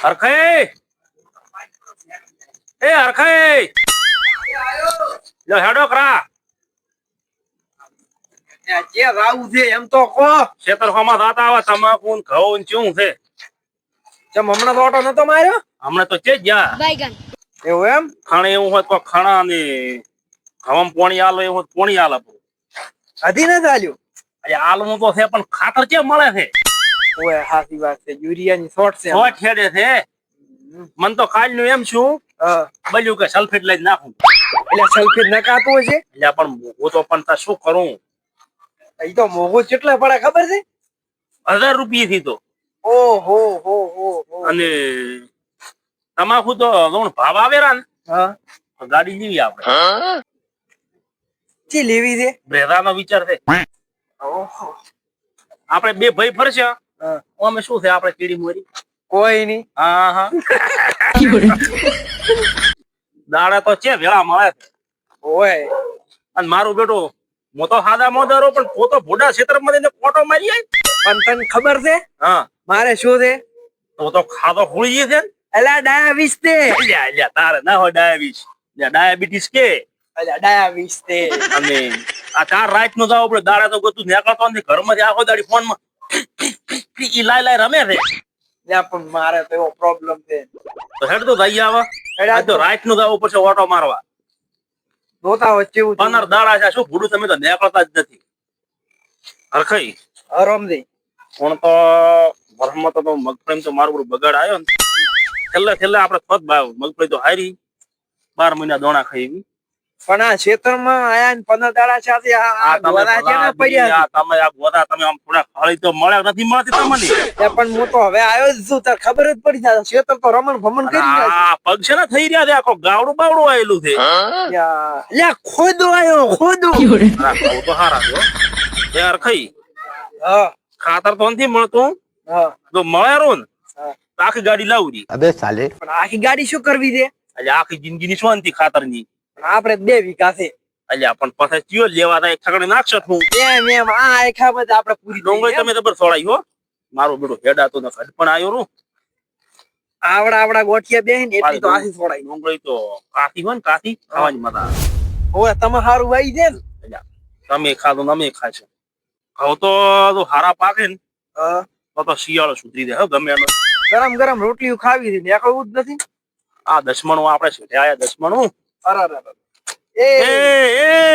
હરખાઈ! એ હરખાઈ! લો હેડો કરા. જે રાવું છે એમ તો કો શેતર હોમાં દાતા આવે તમાકુ ને ઘઉં ને ચું છે. ચમ હમણાં તો ઓટો નતો માર્યો? હમણાં તો છે જ જા Baigan. એવું એમ? ખાણે એવું હોય તો ખાણા ને હવામાં પોણી આલો એવું હોય પોણી આલો. હજી ન ચાલ્યું અરે આલવું તો છે પણ ખાતર કેમ મળે છે? ઓય હાસી વાત છે. યુરિયાની શોર્ટ છે સો ઠેડે છે? મન તો કાલનું એમ છું હા. બલ્યું કે સલ્ફેટ લઈ નાખું. એટલે સલ્ફેટ નકાતું હશે એટલે પણ હું તો પણ શું કરું? એ તો મોંઘું કેટલા પડે ખબર છે? હજાર રૂપિયા થી તો. ઓહો હો હો હો અને તમાકુ તો ભાવ આવેરા ને? હા. ગાડી લેવી આપણે. ચી લેવી છે? બ્રેધાનો વિચાર છે. આપણે બે ભાઈ ફરશે. હા અમે શું છે આપણે કીડી મોરી? કોઈ નહીં. હા હા. દાડા તો છે વેળા મળે. ઓય અને મારું બેટું હું તો સાદા મોદારો પણ પોતો ભોડા ક્ષેત્રમાં જઈને કોટો મારી આય. પણ તને ખબર છે? હા. મારે શું છે? તો તો ખાધો ખુળી છે ને? એલા ડાયાબીસ તે. અલ્યા અલ્યા તારે ના હોય ડાયાબીસ ડાયાબિટીસ કે? અલ્યા ડાયાબિસ તે. અને આ ચાર રાતનું જાવ આપણે દાડા તો ગતું નીકળતો નથી. ઘરમાંથી આખો દાડી ફોન માં ઈ લાઈ લાઈ રમે છે ત્યાં પણ મારે તો એવો પ્રોબ્લેમ છે. તો હેડ તો જઈ આવા. આ તો રાઈટનું જવું પડશે ઓટો મારવા. નોતા વચ્ચે પંદર દાડા છે શું ભૂડું તમે તો નીકળતા જ નથી. હરખઈ. હરમદી. પણ તો વરસાદમાં તો મગફળી તો મારું બધું બગાડ આવ્યો ને. છેલ્લે છેલ્લે આપણે ભાવ મગફળી તો હારી. બાર મહિના દોણા ખાઈ. પણ આ ક્ષેત્રમાં આયા ને પંદર દાડા સાથે આ ગોરા છે ને પડ્યા તમે આ ગોરા તમે આમ થોડા ખાલી તો મળે નથી મળતી તમને? પણ હું તો હવે આવ્યો જ છું તાર ખબર જ પડી જાય ક્ષેત્ર તો રમણ ભમણ કરી જાય આ પગ છે ને થઈ રહ્યા છે આખો ગાવડું બાવડું આયેલું છે. ખોદો આવ્યો ખોદો. તો હારા છે યાર ખાઈ હા. ખાતર તો નથી મળતું. હા. જો મળે રો ને આખી ગાડી લાવડી અબે સાલે. પણ આખી ગાડી શું કરવી છે? આખી આખી જિંદગીની શાંતિ ખાતરની? પણ આપણે બે વીઘા છે. અલ્યા પણ પછી ચિયો લેવા થાય છકડી નાખશો તું એમ એમ આ આખા બધા આપણે પૂરી ડોંગર તમે જબર સોળાઈ હો. મારું બેડો હેડાતો ન ખડ પણ આવ્યો રૂ આવડા આવડા ગોઠિયા બેહીને એટલી તો આખી છોડાઈ. ડોંગળી તો કાથી હોય ને કાથી ખાવાની મજા ઓય તમે હારું વાઈ દે ને. તમે ખાધો ને અમે ખાશે ઘઉં તો હારા પાકે ને હા. તો તો શિયાળો સુધરી દે હો ગમે ગરમ ગરમ રોટલી ખાવી છે નીકળવું જ નથી. આ દસમણું આપણે છે આયા દસમણું અરે. એ! એ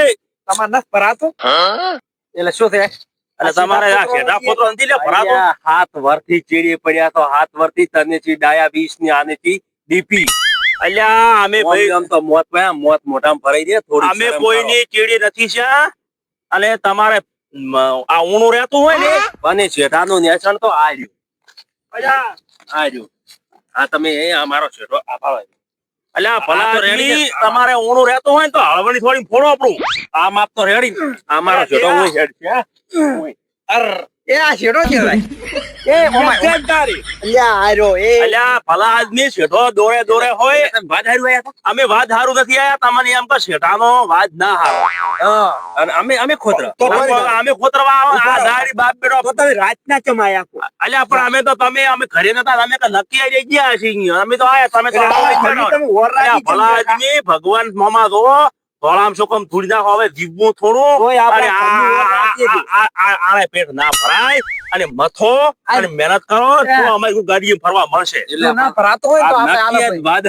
એ! તમાર નસ ભરાતો? એટલે શું છે એટલે તમારે આ ખેડા પોતરો નથી લે ભરાતો? હાથ વરથી ચીડી પડ્યા તો હાથ વરથી તને થી ડાયાબીસની આને થી ડીપી. અલ્યા અમે ભાઈ આમ તો મોતમાં મોત મોઢામાં ભરાઈ દે થોડી અમે કોઈની ચીડી નથી છે અને તમારે આ ઊણું રહેતું હોય ને? બને અને શેઠાનું નેસણ તો આ રહ્યું અલ્યા આ તમે એ અમારો શેઠો આ પાડો. અલ્યા ભલા રેડી આદમી, તમારે ઓણું રહેતું હોય ને તો હળવણી થોડી ફોડો આપણું. આ માપ તો રેડી. આ મારો હેડ છે અર. એ આ એ. અલ્યા આર્યો એ. અલ્યા ભલા આદમી શેઠો દોરે દોરે હોય. તમે હારું આયા અમે વાત હારું નથી આયા તમને એમ કે શેઠાનો વાત ના હારો. અને અમે અમે ખોતરા. તો અમે ખોતરવા આ દાડી બાપ બેટો તો તમે રાતના ચમ આયા અલ્યા પણ અમે તો તમે અમે ઘરે નતા અમે તો નક્કી આવી ગયા છીએ. અમે તો આયા તમે તો તમે ઓર ભલા આદમી ભગવાન મોમાં ધોળામ શું થોડી નાખો હવે જીવવું થોડું. આને પેટ ના ભરાય અને મથો અને મહેનત કરો તો અમારી ગાડી ફરવા મળશે. એટલે ના ભરાતો હોય તો આ આપણે આલો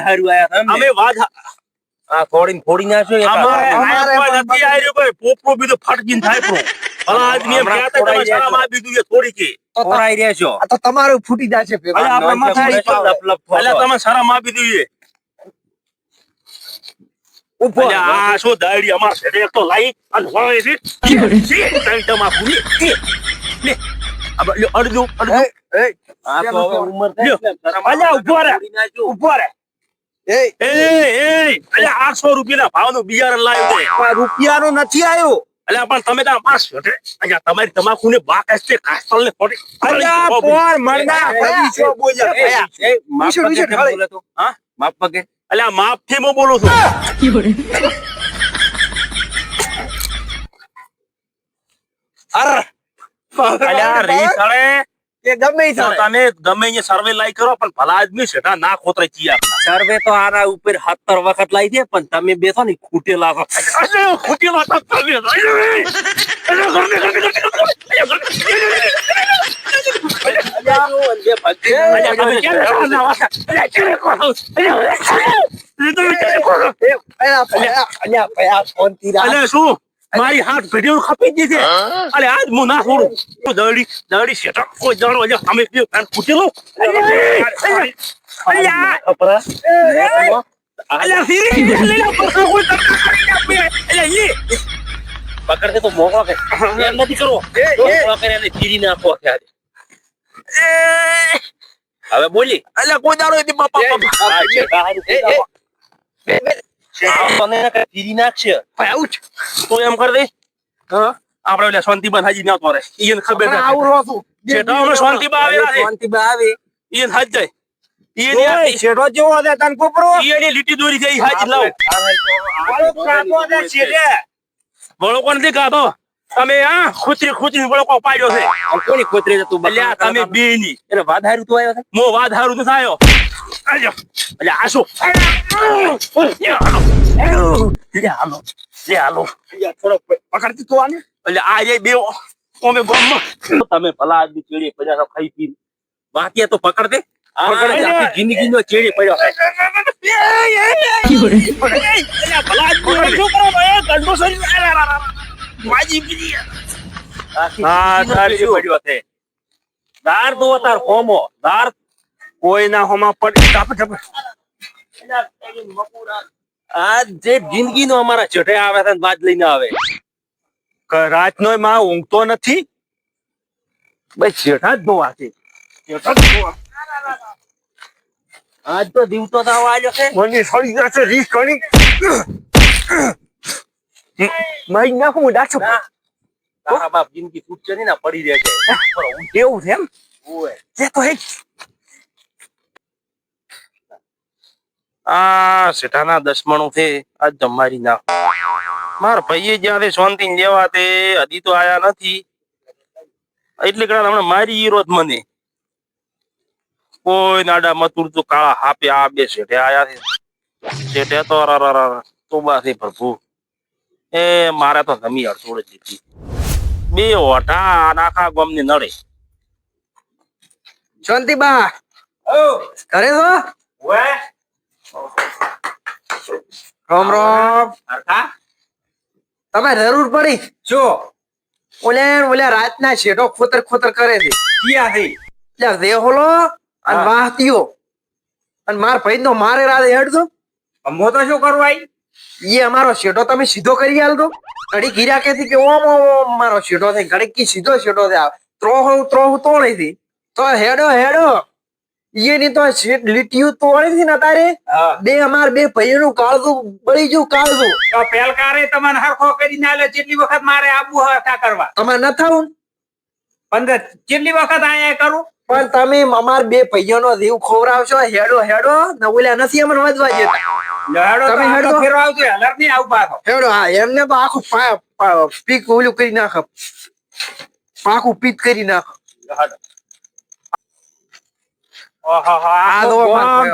હારું આયા અમે વાદ આ થોડી ફોડી નાખ્યો અમારે અમારે આયા કોઈ પણ નથી આયરું ભાઈ પોપરો બીજું ફટકીને થાય પ્રો ભલા આદમી એમ કહેતા તમે છે. થોડી કે. તો- રહ્યા છો. તો તમારું ફૂટી જશે છે, થોડો. એટલે તમે શરમ આપી દીધી છે. એટલે આ શું દાડી અમાર એક તો લાઈ અને વળે છે. છે, ત્રણ તમાકુ લે, લે, લે. આ બ- લ્યો, અડધું, અડધું. એ, આ તો હવે ઉંમર થઈ લ્યો. અલ્યા. ઊભો નાખ્યો. ઊભો રહે. એ, એ, એ, અલ્યા, 800 રૂપિયાના ભાવનું બિયારણ લાવ્યો છે. રૂપિયાનો નથી આવ્યો અલ્યા, પણ તમે તારા માણસ શેઠે, અલ્યા, તમારી તમાકુને બાકસ છે, કાસ્તલને ખોટી. અલ્યા, પોર મરદા, ફરી શું બોલ્યા? એ, વિશે, પગે બોલે તું? હા? માપ પગે અલ્યા, માફથી હું બોલું છું અર. અલ્યા, રીસ એ ગમે. તમે ગમે અહીંયા સર્વે લાઈ કરો પણ ભલા આદમી છે ના ખોતરે ચિયા સર્વે તો આના ઉપર સત્તર વખત લાવી દે પણ તમે બેસો ને છો. અરે ખોટી આ તમે શું મારી હાથ ઘડીઓ ખપી જ દીધી અલે આજ હું ના છોડું હું દડી દડી શેઠા કોઈ દડો અલ્યા અમે ફૂટેલો પકડશે તો કે એમ નથી કરવો એને ચીરી નાખો અત્યારે. હવે બોલી અલ્યા કોઈ દાડો બાપા તને કે નાખશે? ભાઈ તો એમ કર દે. હા. આપણે ઓલા શાંતિબાન હાજી ના ઈને ખબર હમણાં આવું રહો છું. શેઠા શાંતિબા આવે શાંતિબા આવે. ઈયન હાજ જાય. જેવો તને કોપરો. લીટી દોરી હાજી લાવ. કાપો કોણ તમે આ ખુચરી ખુચરી વળકો પાડ્યો છે. કોની ખોતરી તું? અલ્યા તમે બે ની એને વાત હારું તું આવ્યો છે? મો વાધારું તો થાયો. અલ્યા અલ્યા આ શું લે હાલો લે હાલો થોડોક પકડતી તું આને. અલ્યા આ જે બે ઓમે ગોમમાં તમે ભલા આદમી ચેડી પડ્યા. ખાઈ પી બાકી તો પકડ દે પકડ દે. આખી જિંદગીનો ચેડી પડ્યો દાર દો તાર હોમો. દાર કોઈ ના હોમાં પડી ટાપ આ જે જિંદગીનો અમારા ચઢે આવે છે બાદ લઈને આવે. રાત નો માં ઊંઘતો નથી. બસ શેઠા જ નો જ ધોવા આજ તો દીવતો તો આવા આવ્યો છે. મને સળી જશે રીસ કરી મારી નાખું હું ડાચો. તારા બાપ જિંદગી છૂટશે નહીં ને પડી રહે છે એવું છે એમ? ઓય. તે તો હેજ આ શેઠાના દસમણું છે આ જમારી ના. માર ભાઈએ જયારે શાંતિ લેવા તે હજી તો આયા નથી. એટલે કડા હમણાં મારી હીરો મને. કોઈ નાડા મતુર તો કાળા હાપે આ બે શેઠે આયા છે. શેઠે તો તોબા છે પ્રભુ એ મારે તો જમી અડસોડ જીતી. બે ઓઠા નાખા ગોમની નડે. શાંતિબા ઘરે છો? ઓય. રામ રામ. તમે જરૂર પડી. જો ઓલે ઓલે રાતના છેડો ખોતર ખોતર કરે છે. ક્યાં થઈ એટલે રેહોલો અને વાહતીઓ. અને માર ભાઈ નો મારે રાતે હેડજો. અમો તો શું કરવું આઈ? ઈ અમારો શેડો તમે સીધો કરી આલજો. ઘડી ગીરા કેથી કે ઓમ ઓમ મારો શેડો થઈ ઘડી કી સીધો શેઠો છે. ત્રોહ ત્રોહ તોડી થી તો હેડો હેડો. ઈ ની તો લીટીયું તોડી હતી ને તારે? બે અમાર બે ભાઈઓનું કાળજું બળી ગયું કાળજું. તો પેલકારે તમને હરખો કરીને લે જેટલી વખત મારે આબુ હતા કરવા. તમારે ન થાવું પંદર જેટલી વખત આયા કરું? પણ તમે અમાર બે ભાઈઓનો જીવ ખોવરાવશો હેડો હેડો ને ઓલા નથી અમને વધવા જતા તમે હેડો. હેડો. ફેરવા નહીં આવું પાછો. હેડો હા એમને તો આખું પીક ઓલું કરી નાખ. પાકું પીત કરી નાખ આ આ તો તો પણ ગામ થયો.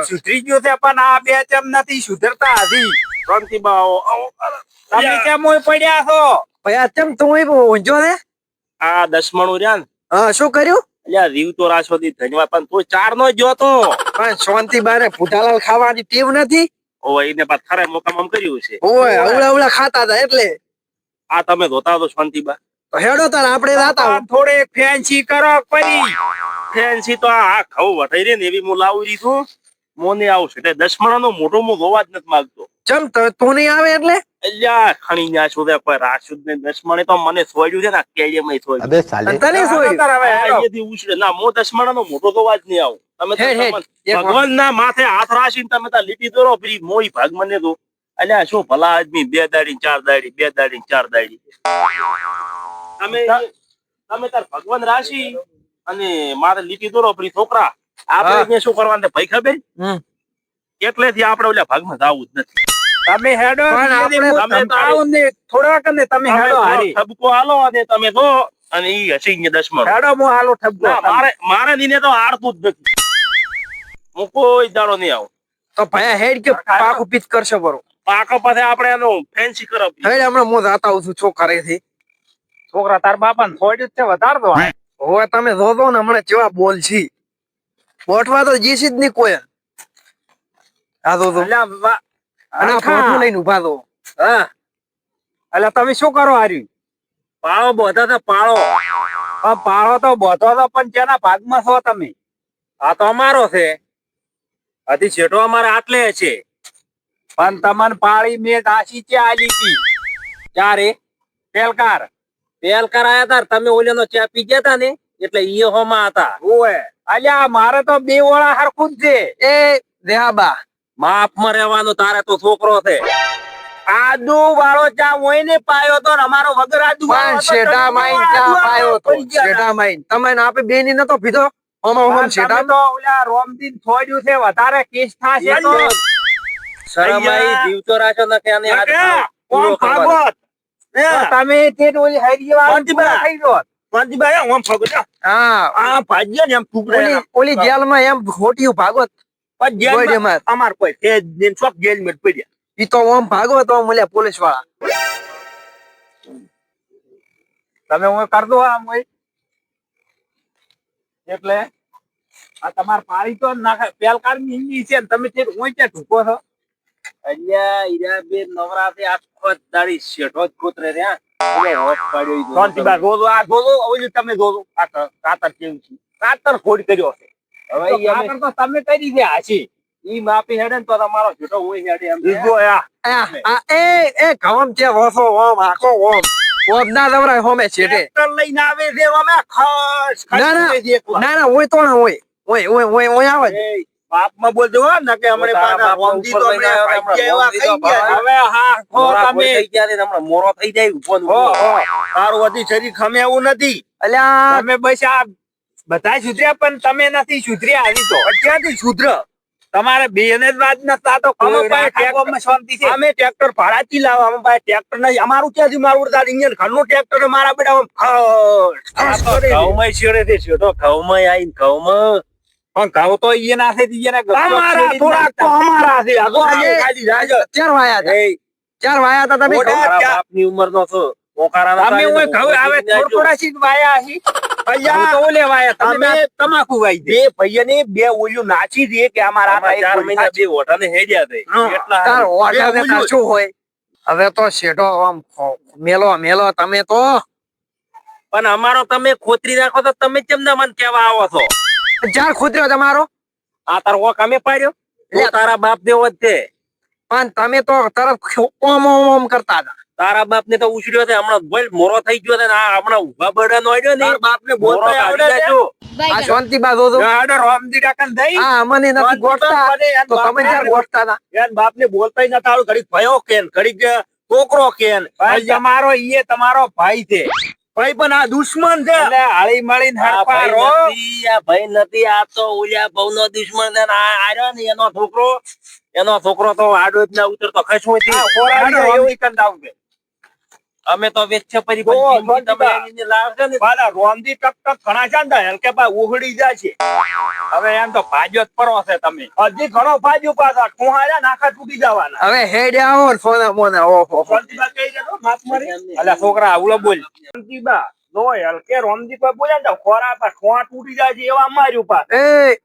સુધરી ગયો છે પણ આ બે ચમ નથી સુધરતા હજી. શાંતિબા આવો, આવો, આવો. તમે કેમ પડ્યા છો? ભાઈ ચમ તું ઊંઝો ને આ દસમણું રહ્યા હા શું કર્યું? અલ્યા રીવ તો રાશોથી ધન્યવાદ પણ તું ચાર નો જો તો. પણ શાંતિ બારે ભૂટાલાલ ખાવાની ટેવ નથી? ઓ એને પાછ ખરે મોકામ કર્યું છે. ઓય અવળા અવળા ખાતા હતા એટલે. આ તમે ધોતા તો શાંતિબા તો હેડો તાર આપણે જાતા આ થોડે ફેન્સી કરો પરી ફેન્સી તો આ આ ઘઉં રે ને એવી હું લાવી દીધું મોને આવશે. એટલે દસમણા નો મોટો મો ગોવા જ નથી માગતો. ચમ ત- તું નહીં આવે એટલે? અલ્યા ખણી ન્યા શોધે પર રાશુદ ને દસમણે તો મને સોડ્યું છે ને કેડિયમ સોડ્યું અબે સાલે. તને સોડ્યું. ઉછળે ના મો દસમણા નો મોટો ગોવા જ નહીં આવું. તમે તો. ભગવાન ના માથે હાથ રાશીને તમે ત્યાં લીટી દોરો ફરી મોઈ ભાગ મને દો. અલ્યા શું ભલા આદમી? બે દાડી ચાર દાડી બે દાડી ચાર દાડી. તમે તમે તાર ભગવાન રાશી? અને મારે લીટી દોરો પેલી છોકરા. આપણે અહીંયા શું કરવાનું ભાઈ ખબર? એટલે એટલેથી આપણે ઓલા ભાગમાં જવું જ નથી. તમે હેડો પણ એટલે આપણે હું તમે આવું ને થોડા વખત ને તમે હેડો હારી. તમે હાલો અને તમે જો અને ઈ હશે અહીંયા દસમાં હેડો હું હાલો ઠપકો મારે મારે દીને તો હારતું જ નથી. હું કોઈ દાડો નહીં આવું. તો ભાઈ હેડ કે પાકું પીત કરશે બરો. પાકા પાસે આપણે એનો ફેન્સી કરાવી હેડ હમણાં હું જાતા આવું છું છોકરા થી છોકરા તાર બાપા ને થોડ્યું જ છે વધાર દો. હવે તમે જોજો ને હમણાં કેવા બોલ છી. બોટવા તો જીસી જ નહીં કોઈ. આ વા- અને આ લઈને ઊભા તો હા. એટલે તમે શું કરો હાર્યું? પાળો બધા તો પાળો. પાળો તો બધો તો પણ જેના ભાગમાં છો તમે? આ તો અમારો છે. હજી છેટો અમારે આટલે છે. પણ તમને પાળી મેં દાસી છે આલી હતી ચારે પેલકાર પેલ કરાયા તા તમે ઓલિયાનો ચા પી ગયા તા ને? એટલે ઈ હોમાં હતા. ઓય અલ્યા મારે તો બે ઓળા હરખું જ છે. એ દેહાબા માપમાં રહેવાનો તારે તો છોકરો છે. આદુ વાળો ચા હોય ને પાયો તો અમારો વગર આદુ પણ શેઠા માઈન ચા પાયો તો. શેઠા માઈન. તમે ને આપે બેની નતો પીધો? ઓમો ઓમ શેઠા તો ઓલા રોમદીન થોડ્યું છે વધારે કેસ થાશે તો. શરમ આઈ જીવતો રાખ્યો નથી અને ઓમ ભાગવત. તમે તે ઓલી હરી વાળો. થઈ ગયો. હા. આ ભાગ્ય ને એમ ઓલી ઓલી જેલમાં એમ ખોટિયું ભાગવત પણ જેલમાં ગોળીમાં. અમાર. કોઈ છે ચોક જેલમાં જ પડ્યા. ઈ તો ઓમ ભાગવત ઓમ ઓલ્યા પોલીસવાળા તમે હું કર દો આમ હોય. એટલે આ તમાર પાણી તો નાખે. પેલકારની હિન્દી છે ને તમે તે હું ત્યાં ઢૂકો છો. અહીંયા ઈરા બે નવરાત્રી આખો દાડી શેઠો જ કૂતરે રહ્યા. ઈ જોજો આ જોજો ઓલું તમે જોજો આ કાતર કેવું છે? કાતર ખોડ કર્યો છે. હવે તો ઈ અમે કાકર તો તમે કરી દે હાચી. ઈ માપી હેડે ને તો તમારો શેઠો હોય હેડે એમ. જો આ. એ એ ઘઉં છે વસો ઓમ આખો ઓમ. ઓમ ના દવરાય હોમે છેટે લઈને આવે છે ખસ ખસ ના, ના. કરે છે ના ના ઓય તો ના ઓય ઓય ઓય ઓય આવે બાપમાં બોલજો હો ને કે હમણે પાના રોમજી તો હમણે હમણાં એવા ગયા. હવે હા ખો તમે. ક્યારે હમણાં મોરો થઈ જાય હો તારું વધી શરીર ખમે એવું નથી. અલ્યા. તમે બસ આ બધા સુધર્યા પણ તમે નથી સુધર્યા આવી તો. ક્યાંથી સુધર? તમારે બેને જ વાત નતા તો અમે પાસે શાંતિ છે. અમે ટ્રેક્ટર ભાડાથી લાવવા અમે પાસે ટ્રેક્ટર નહીં. અમારું ક્યાંથી મારું તાર ઇન્જિન ઘરનું ટ્રેક્ટર મારા બેટા ઘઉમાં આ ખસ તો છે. ઘઉંમાંય શેડે છે પણ ઘઉં તો ઈ ના છે એને ના અમારા થોડા તો અમારા છે. આ તો આજે- રાજો. ચાર વાયા છે ચાર વાયા હતા તમે ક્યાં? બાપની ઉંમરનો છો. પોકારાના અમે ઓય ઘઉં આવે થોડ થોડા સી વાયા હી. ભૈયા તો લે વાયા તમે તમાકુ વાઈ દે. બે ને બે ઓલિયું નાચી દે કે અમારા આ ચાર મહિના બે ઓઢાને હેડ્યા દે. એટલા તાર. ઓઢા ને કાચો હોય. હવે તો શેઠો આમ મેલો મેલો તમે તો. પણ અમારો તમે ખોતરી નાખો તો તમે કેમ ના મને કેવા આવો છો? ચાર ખુદર્યો તમારો? આ તાર ઓક અમે પાડ્યો. તારા બાપ જેવો જ તે. પણ તમે તો તરત ઓમ ઓમ ઓમ કરતા હતા. તારા બાપ ને તો ઉછળ્યો છે. હમણાં બોલ મોરો થઈ ગયો છે ને આ હમણાં ઊભા આડ્યો ને તાર બાપને મોરો બોલતા આવડે છે? આ શાંતિ બા જોજો. ગાડો રોમદી ટાકન દઈ હા મને નથી ગોઠતા. તો તમે ચાર ગોઠતા હતા? બાપ ને બોલતા નતા આવડતું. ઘડી ભયો કેન ઘડી છોકરો કેન. ભાઈ તમારો ઈએ તમારો ભાઈ છે. ભાઈ પણ આ દુશ્મન છે. હાળી હરપા ભાઈ નથી, આ તો ઉલ્યા આ નો દુશ્મન છે આર્યો ને એનો છોકરો. એનો છોકરો તો આડો જ ના ઉતરતો ખસવું આ ખોરાડી ગાડો એવું કંદ આવશે અમે તો વેચ્છે પરી પણ તમે. એને લાવશો ને. પાલા રોમજી ટક ટક ઘણા છે ને હલકે પા ઉહડી જાય છે હવે એમ તો ભાજ્યો જ પરો છે તમે. હજી ઘણો ભાજ્યું પાછા. ઠુહાડ્યા નાખા તૂટી જવાના. હવે હેડ આવો સોના મોના ઓહો શાંતિબા કહી દેતો, માફ મારી. અલ્યા છોકરા આવલો બોલ. શાંતિબા, નો હલકે રોમજી કોઈ બોલ્યા ને તો ખોરા પર ઠુહા તૂટી જાય છે એવા માર્યું પા એ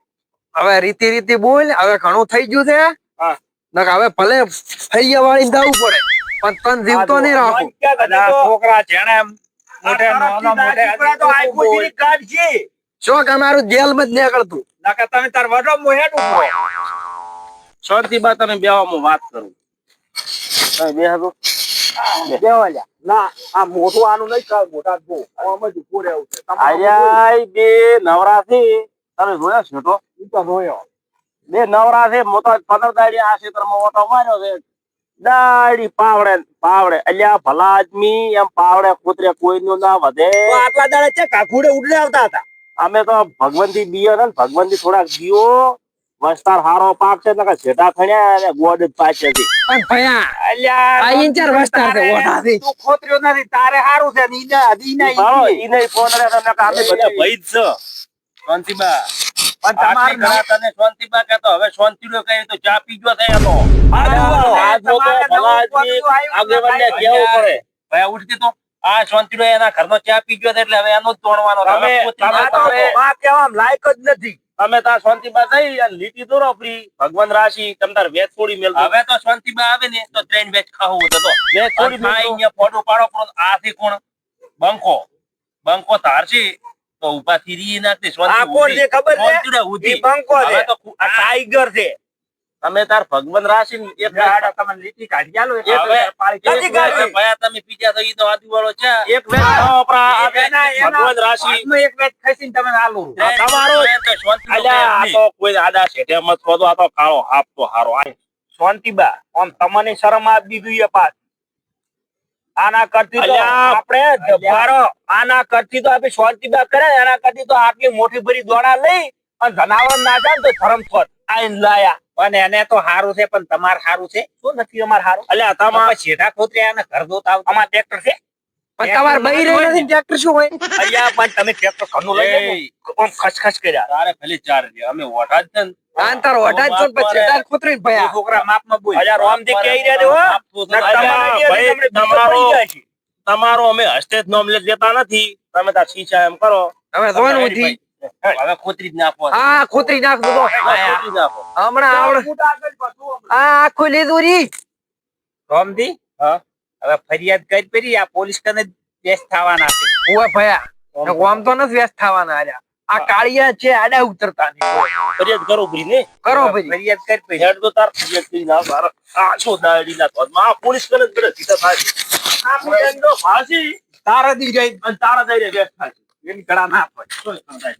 હવે રીતિ રીતિ બોલ હવે ઘણું થઈ ગયું છે. હા. નક હવે ભલે ફૈયા વાળી જવું પડે. પણ તન જીવતો નહીં રાખો. છોકરા જેને એમ નાના મોઢે તો આખું જીરી કાઢશે. શું કે અમારું જેલમાં જ નીકળતું. નકર તમે તાર વડો મોહેડ ઉભરો શાંતિબા તમે બેવામાં વાત કરું. હા, બે હાથો. બેવાલ્યા ના આ મોટું આનું નહીં કાલ મોટા જો આમાં જ ઉભું રહેવું છે. તમારે બે નવરાથી તમે જોયા છો તો? ઈ તો જોયો. બે નવરા મોટા મોટો પંદર દાડી આ ક્ષેત્રમાં ઓટો માર્યો છે. દાડી પાવડે ને પાવડે. અલ્યા ભલા આદમી એમ પાવડે કૂતરે કોઈનું ના વધે. તો આટલા દાડે છે કાકુડે ઉડલે આવતા હતા. અમે તો ભગવંતી બીયો ને ભગવંતી થોડાક બીયો. વસ્તાર હારો પાક છે નકા છેટા ખણ્યા અને ગોડ જ પાછે છે પણ ભયા અલ્યા આ ઇંચાર વસ્તાર છે, ઓઢા ઓઢાથી. તું ખોતર્યો નથી તારે હારું છે નીના દીના ઈ. ઈ નહીં ફોન રે નકા કાપી બધા ભઈ જ છે. શાંતિબા પણ ઘણા તને કહેતો હવે શાંતિનો કહે તો ચા પીજો થાય તો હારું, તો તમારે ભલા નવું આદમી પગલું આવ્યું આગેવાનને ને કહેવું પડે? ભાઈ ઉઠતી તો. આ શાંતિનો એના ઘરનો ચા પીજો એટલે હવે એનો જ તોડવાનો તમે તમે- પોતે આ તો તમે- માં કહેવામાં લાયક જ નથી. તમે તાર શાંતિબા જઈ અને લીટી દોરો ફ્રી. ભગવાન રાશિ તમ તાર વેચ છોડી મેલ હવે તો શાંતિબા આવે ને તો ત્રણ વેચ ખાવું હતો તો વેચ છોડી મેલ અહીંયા ફોટો પાડો પણ આથી કોણ? બંકો. બંકો તારશે ઊભા થી રી નાખતી કોણ ખબર છે. ઈ બંકો છે. આ ટાઈગર છે. તમે તાર ભગવાન રાશિ એક હાડા તમે લીટી કાઢી આલો એક પાળી. ભયા તમે પીજા તો ઈ તો આદિવાળો છે. એક વેત એના ભગવાન રાશિ. નો એક વેત ખસીને તમે આલો તમારો અલ્યા આ તો કોઈ આડા છે તેમ ખોદો આ તો કાળો હાફ તો હારો. આ શાંતિબા આમ તમને શરમ આપી દીધું એ પાસ આના કરતી તો આપણે જબ્બારો આના કરતી તો આપણે કરે ને એના કરતી તો આટલી મોટી ભરી દોડા લઈ અને જનાવર ના જાય તો ધરમ થોત આઈને લાયા. અને એને તો હારું છે પણ તમાર હારું છે? શું નથી અમાર હારું? એટલે તમારે શેઠા ખોતરે અને ઘર દોતા અમાર ટ્રેક્ટર છે? પણ તમારે નથી ટ્રેક્ટર શું હોય? અલ્યા પણ તમે ટ્રેક્ટર ઘરનું લઈ આમ ખસખસ કર્યા. તારે ખાલી ચાર અમે ઓઢા જ આંતર ઓઢા જ છો પછી ખોતરીને ભયા. છોકરા માપમાં બોલ. અલ્યા રોમજી કહી રહ્યા છો, તમારે તમારો અમે હસ્તે જ નોમ લેતા નથી. તમે તા શીશા એમ કરો. હવે જોવાનું ઉઠી. હવે ખોતરી જ નાખો હા ખોતરી નાખો તો. હમણાં આવડે. આ આખું લીધું રી રોમજી? હા? હવે ફરિયાદ કરી પેરી આ પોલીસ કને વ્યસ્ત થવાના છે. ઓય ભયા. આમ તો નથી વ્યસ્ત થવાના આર્યા આ કાળિયા છે આડા ઉતરતા ફરિયાદ કરો ભાઈ ને કરો ભાઈ ફરિયાદ કરી પડી હેડ તો તાર ફરિયાદ કરી ના બાર આ શું દાડી ના તો આ પોલીસ કરે કરે સીધા થાય. આ ફરિયાદ તો ફાસી. તારા દી જાય અને તારા દઈને બેઠ થાય. એની કડા ના પડે